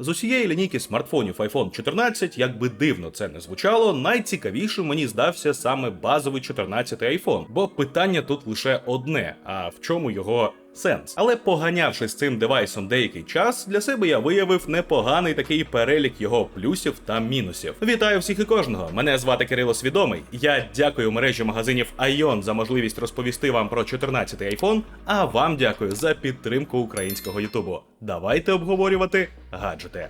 З усієї лінійки смартфонів iPhone 14, як би дивно це не звучало, найцікавішим мені здався саме базовий 14 iPhone, бо питання тут лише одне: а в чому його сенс? Але поганявши з цим девайсом деякий час, для себе я виявив непоганий такий перелік його плюсів та мінусів. Вітаю всіх і кожного! Мене звати Кирило Свідомий. Я дякую мережі магазинів Ion за можливість розповісти вам про 14 iPhone, а вам дякую за підтримку українського Ютубу. Давайте обговорювати гаджети.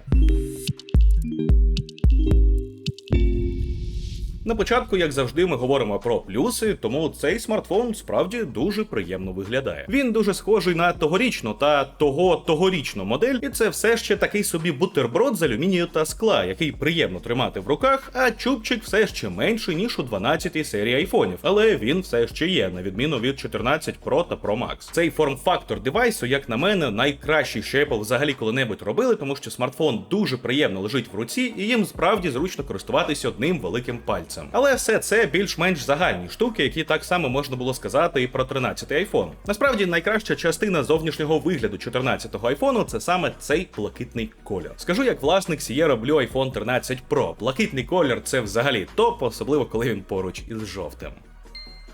На початку, як завжди, ми говоримо про плюси, тому цей смартфон справді дуже приємно виглядає. Він дуже схожий на тогорічну та того тогорічну модель, і це все ще такий собі бутерброд з алюмінію та скла, який приємно тримати в руках, а чубчик все ще менший, ніж у 12-й серії айфонів. Але він все ще є, на відміну від 14 Pro та Pro Max. Цей форм-фактор девайсу, як на мене, найкращий, що Apple взагалі коли-небудь робили, тому що смартфон дуже приємно лежить в руці, і їм справді зручно користуватись одним великим пальцем. Але все це більш-менш загальні штуки, які так само можна було сказати і про 13-й iPhone. Насправді найкраща частина зовнішнього вигляду 14-го iPhone це саме цей блакитний кольор. Скажу як власник Sierra Blue iPhone 13 Pro. Блакитний колір це взагалі топ, особливо коли він поруч із жовтим.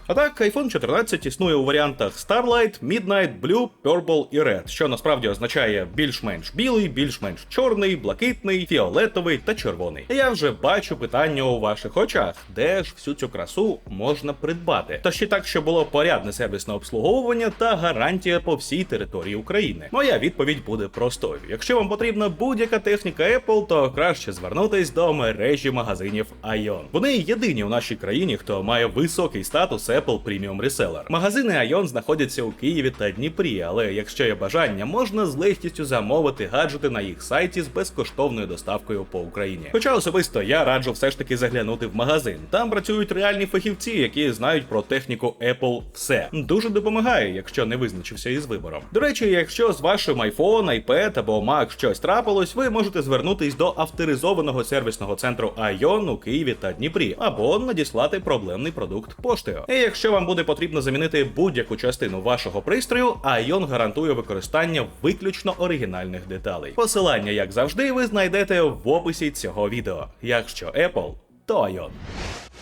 А так, iPhone 14 існує у варіантах Starlight, Midnight, Blue, Purple і Red, що насправді означає більш-менш білий, більш-менш чорний, блакитний, фіолетовий та червоний. Я вже бачу питання у ваших очах, де ж всю цю красу можна придбати. Та ще так, щоб було порядне сервісне обслуговування та гарантія по всій території України. Моя відповідь буде простою. Якщо вам потрібна будь-яка техніка Apple, то краще звернутись до мережі магазинів Ion. Вони єдині у нашій країні, хто має високий статус Apple Premium Reseller. Магазини Ion знаходяться у Києві та Дніпрі, але якщо є бажання, можна з легкістю замовити гаджети на їх сайті з безкоштовною доставкою по Україні. Хоча особисто я раджу все ж таки заглянути в магазин. Там працюють реальні фахівці, які знають про техніку Apple все. Дуже допомагає, якщо не визначився із вибором. До речі, якщо з вашим iPhone, iPad або Mac щось трапилось, ви можете звернутись до авторизованого сервісного центру Ion у Києві та Дніпрі, або надіслати проблемний продукт поштою. Якщо вам буде потрібно замінити будь-яку частину вашого пристрою, Айон гарантує використання виключно оригінальних деталей. Посилання, як завжди, ви знайдете в описі цього відео. Якщо Apple, то Ion.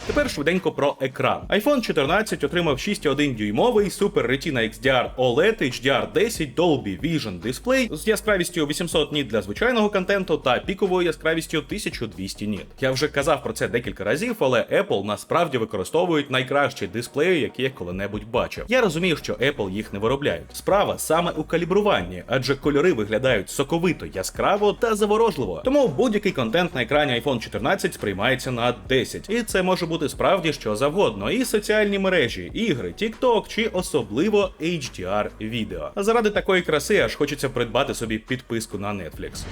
Тепер швиденько про екран. iPhone 14 отримав 6,1 дюймовий Super Retina XDR OLED HDR 10 Dolby Vision дисплей з яскравістю 800 ніт для звичайного контенту та піковою яскравістю 1200 ніт. Я вже казав про це декілька разів, але Apple насправді використовують найкращі дисплеї, які я коли-небудь бачив. Я розумію, що Apple їх не виробляють. Справа саме у калібруванні, адже кольори виглядають соковито, яскраво та заворожливо. Тому будь-який контент на екрані iPhone 14 сприймається на 10. І це може бути справді що завгодно. І соціальні мережі, ігри, TikTok чи особливо HDR відео. Заради такої краси аж хочеться придбати собі підписку на Netflix.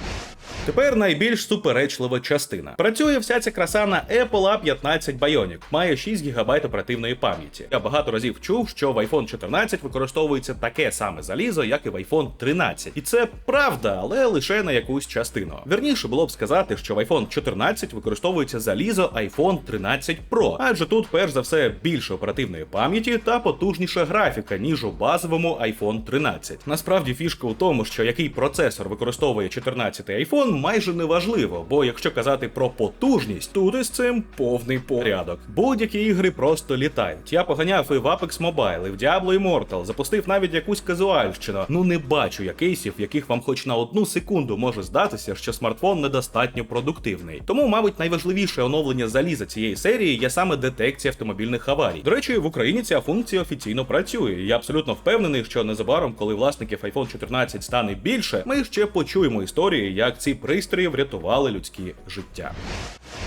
Тепер найбільш суперечлива частина. Працює вся ця краса на Apple A15 Bionic, має 6 ГБ оперативної пам'яті. Я багато разів чув, що в iPhone 14 використовується таке саме залізо, як і в iPhone 13. І це правда, але лише на якусь частину. Вірніше було б сказати, що в iPhone 14 використовується залізо iPhone 13 Pro, адже тут, перш за все, більше оперативної пам'яті та потужніша графіка, ніж у базовому iPhone 13. Насправді фішка у тому, що який процесор використовує 14 iPhone, майже не важливо, бо якщо казати про потужність, тут із цим повний порядок. Будь-які ігри просто літають. Я поганяв і в Apex Mobile, і в Diablo Immortal, запустив навіть якусь казуальщину. Ну не бачу я кейсів, в яких вам хоч на одну секунду може здатися, що смартфон недостатньо продуктивний. Тому, мабуть, найважливіше оновлення заліза цієї серії є саме детекція автомобільних аварій. До речі, в Україні ця функція офіційно працює. Я абсолютно впевнений, що незабаром, коли власників iPhone 14 стане більше, ми ще почуємо історії, як ці пристрої врятували людські життя.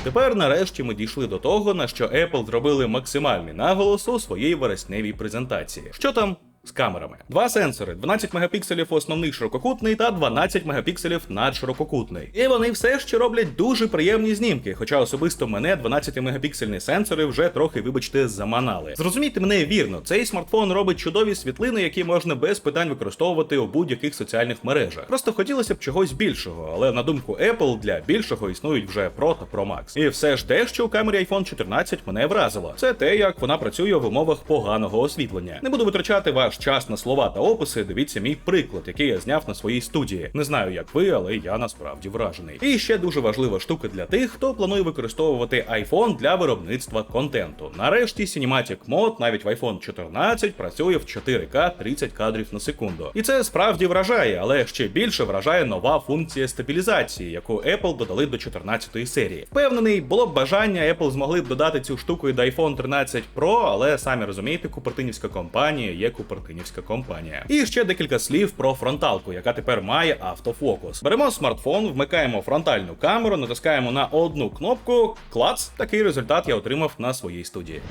Тепер нарешті ми дійшли до того, на що Apple зробили максимальний наголос у своїй вересневій презентації. Що там? З камерами. Два сенсори, 12 мегапікселів основний ширококутний та 12 мегапікселів надширококутний. І вони все ще роблять дуже приємні знімки, хоча особисто мене 12-мегапіксельні сенсори вже трохи, вибачте, заманали. Зрозумійте мене вірно, цей смартфон робить чудові світлини, які можна без питань використовувати у будь-яких соціальних мережах. Просто хотілося б чогось більшого, але на думку Apple для більшого існують вже Pro та Pro Max. І все ж те, що у камері iPhone 14 мене вразило. Це те, як вона працює в умовах поганого освітлення. Не буду витрачати ваш ваш час на слова та описи, дивіться мій приклад, який я зняв на своїй студії. Не знаю, як ви, але я насправді вражений. І ще дуже важлива штука для тих, хто планує використовувати iPhone для виробництва контенту. Нарешті Cinematic Mode навіть в iPhone 14 працює в 4К 30 кадрів на секунду. І це справді вражає, але ще більше вражає нова функція стабілізації, яку Apple додали до 14 серії. Впевнений, було б бажання, Apple змогли б додати цю штуку і до iPhone 13 Pro, але самі розумієте, купертинівська компанія є купертинівська компанія. І ще декілька слів про фронталку, яка тепер має автофокус. Беремо смартфон, вмикаємо фронтальну камеру, натискаємо на одну кнопку. Клац, такий результат я отримав на своїй студії.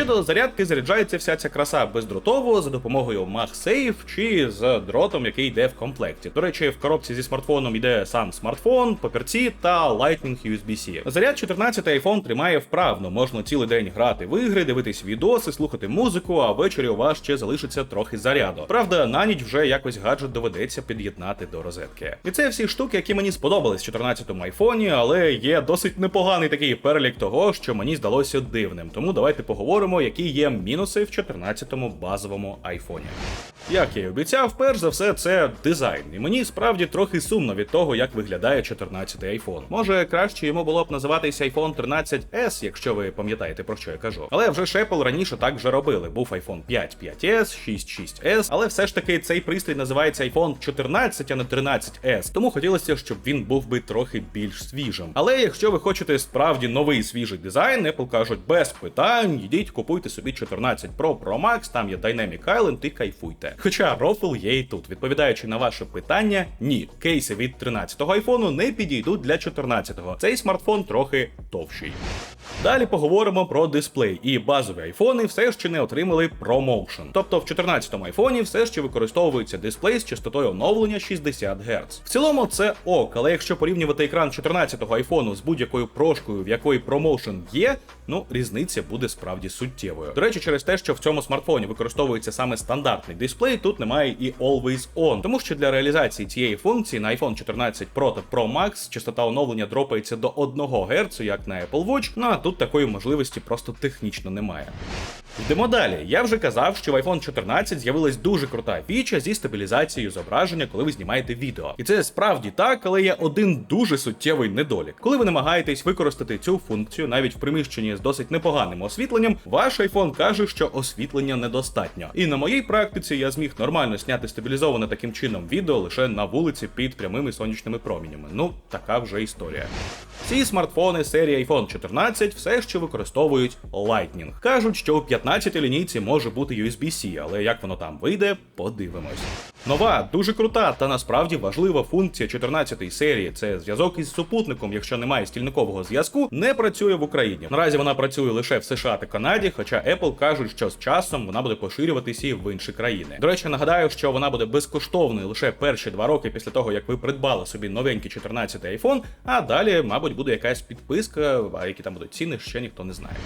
Щодо зарядки, заряджається вся ця краса бездротово за допомогою MagSafe чи з дротом, який йде в комплекті. До речі, в коробці зі смартфоном йде сам смартфон, папірці та Lightning USB-C. Заряд 14 iPhone тримає вправно, можна цілий день грати в ігри, дивитись відоси, слухати музику, а ввечері у вас ще залишиться трохи заряду. Правда, на ніч вже якось гаджет доведеться під'єднати до розетки. І це всі штуки, які мені сподобались в 14-му айфоні, але є досить непоганий такий перелік того, що мені здалося дивним. Тому давайте поговоримо, які є мінуси в 14-му базовому айфоні. Як я й обіцяв, перш за все, це дизайн. І мені справді трохи сумно від того, як виглядає 14-й iPhone. Може, краще йому було б називатися iPhone 13S, якщо ви пам'ятаєте про що я кажу. Але вже Apple раніше так вже робили. Був iPhone 5 5S, 6 6S, але все ж таки цей пристрій називається iPhone 14, а не 13S. Тому хотілося, щоб він був би трохи більш свіжим. Але якщо ви хочете справді новий свіжий дизайн, Apple кажуть без питань, йдіть, купуйте собі 14 Pro Pro Max, там є Dynamic Island і кайфуйте. Хоча рофл є і тут. Відповідаючи на ваше питання, ні, кейси від 13-го айфону не підійдуть для 14-го. Цей смартфон трохи товщий. Далі поговоримо про дисплей, і базові айфони все ще не отримали ProMotion. Тобто в 14-му айфоні все ще використовується дисплей з частотою оновлення 60 Гц. В цілому це ок, але якщо порівнювати екран 14-го айфону з будь-якою прошкою, в якої ProMotion є, ну різниця буде справді суттєвою. До речі, через те, що в цьому смартфоні використовується саме стандартний дисплей, тут немає і Always On, тому що для реалізації цієї функції на iPhone 14 Pro та Pro Max частота оновлення дропається до 1 Гц, як на Apple Watch, ну а тут такої можливості просто технічно немає. Йдемо далі. Я вже казав, що в iPhone 14 з'явилась дуже крута фіча зі стабілізацією зображення, коли ви знімаєте відео. І це справді так, але є один дуже суттєвий недолік. Коли ви намагаєтесь використати цю функцію навіть в приміщенні з досить непоганим освітленням, ваш iPhone каже, що освітлення недостатньо. І на моїй практиці я зміг нормально зняти стабілізоване таким чином відео лише на вулиці під прямими сонячними промінями. Ну, така вже історія. Ці смартфони серії iPhone 14 все ще використовують Lightning. Кажуть, що у 15 лінійці може бути USB-C, але як воно там вийде, подивимось. Нова, дуже крута та насправді важлива функція 14 серії це зв'язок із супутником, якщо немає стільникового зв'язку, не працює в Україні. Наразі вона працює лише в США та Канаді, хоча Apple кажуть, що з часом вона буде поширюватися і в інші країни. До речі, нагадаю, що вона буде безкоштовною лише перші два роки після того, як ви придбали собі новенький 14 iPhone, а далі, мабуть, буде якась підписка, а які там будуть ціни, ще ніхто не знає.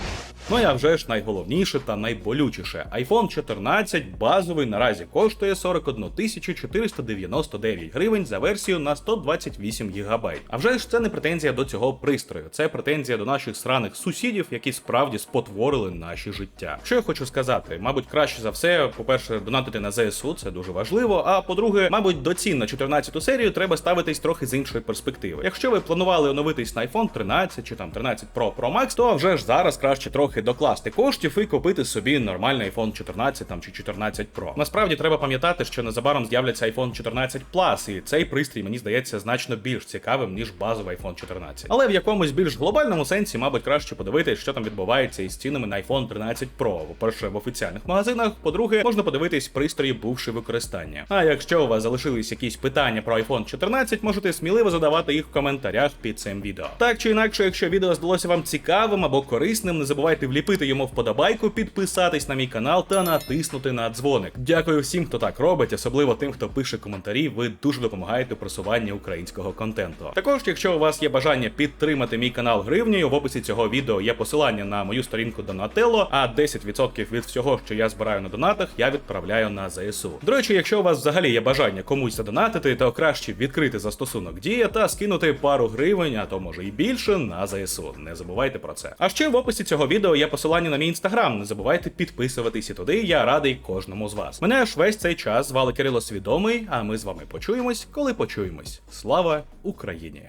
Ну а вже ж найголовніше та найболючіше. iPhone 14 базовий наразі коштує 41 499 гривень за версію на 128 ГБ. А вже ж це не претензія до цього пристрою, це претензія до наших сраних сусідів, які справді спотворили наші життя. Що я хочу сказати, мабуть, краще за все, по-перше, донатити на ЗСУ, це дуже важливо. А по-друге, мабуть, до цін на 14 серію треба ставитись трохи з іншої перспективи. Якщо ви планували оновитись на iPhone 13 чи там 13 Pro Pro Max, то вже ж зараз краще трохи докласти коштів і купити собі нормальний iPhone 14 там чи 14 Pro. Насправді треба пам'ятати, що незабаром з'являться iPhone 14 Plus, і цей пристрій мені здається значно більш цікавим ніж базовий iPhone 14. Але в якомусь більш глобальному сенсі, мабуть, краще подивитись, що там відбувається із цінами на iPhone 13 Pro. По-перше, в офіціальних магазинах. По-друге, можна подивитись пристрої бувши використання. А якщо у вас залишились якісь питання про iPhone 14, можете сміливо задавати їх в коментарях під цим відео. Так чи інакше, якщо відео здалося вам цікавим або корисним, не забувайте вліпити йому вподобайку, підписатись на мій канал та натиснути на дзвоник. Дякую всім, хто так робить, особливо тим, хто пише коментарі. Ви дуже допомагаєте у просуванні українського контенту. Також, якщо у вас є бажання підтримати мій канал гривнею, в описі цього відео є посилання на мою сторінку Donatello, а 10% від всього, що я збираю на донатах, я відправляю на ЗСУ. До речі, якщо у вас взагалі є бажання комусь задонатити, то краще відкрити застосунок Дія та скинути пару гривень, а то може і більше на ЗСУ. Не забувайте про це. А ще в описі цього відео є посилання на мій інстаграм. Не забувайте підписуватись і туди. Я радий кожному з вас. Мене ж весь цей час звали Кирило Свідомий, а ми з вами почуємось, коли почуємось. Слава Україні!